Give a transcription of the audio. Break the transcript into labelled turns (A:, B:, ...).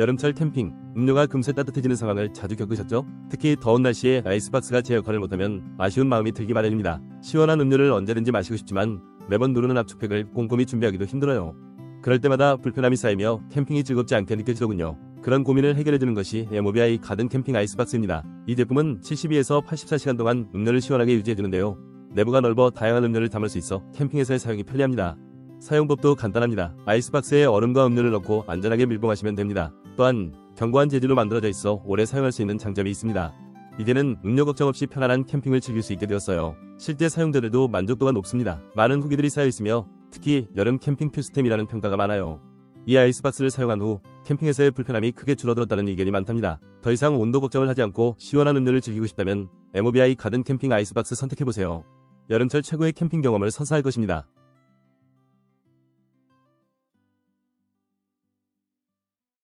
A: 여름철 캠핑, 음료가 금세 따뜻해지는 상황을 자주 겪으셨죠? 특히 더운 날씨에 아이스박스가 제 역할을 못하면 아쉬운 마음이 들기 마련입니다. 시원한 음료를 언제든지 마시고 싶지만 매번 누르는 압축팩을 꼼꼼히 준비하기도 힘들어요. 그럴 때마다 불편함이 쌓이며 캠핑이 즐겁지 않게 느껴지더군요. 그런 고민을 해결해주는 것이 MOBI 가든 캠핑 아이스박스입니다. 이 제품은 72에서 84시간 동안 음료를 시원하게 유지해주는데요. 내부가 넓어 다양한 음료를 담을 수 있어 캠핑에서의 사용이 편리합니다. 사용법도 간단합니다. 아이스박스에 얼음과 음료를 넣고 안전하게 밀봉 하시면 됩니다. 또한 견고한 재질로 만들어져 있어 오래 사용할 수 있는 장점이 있습니다. 이제는 음료 걱정 없이 편안한 캠핑을 즐길 수 있게 되었어요. 실제 사용자들도 만족도가 높습니다. 많은 후기들이 쌓여 있으며 특히 여름 캠핑 필수템이라는 평가가 많아요. 이 아이스박스를 사용한 후 캠핑에서의 불편함이 크게 줄어들었다는 의견이 많답니다. 더 이상 온도 걱정을 하지 않고 시원한 음료를 즐기고 싶다면 MOBI 가든 캠핑 아이스박스 선택해보세요. 여름철 최고의 캠핑 경험을 선사할 것입니다.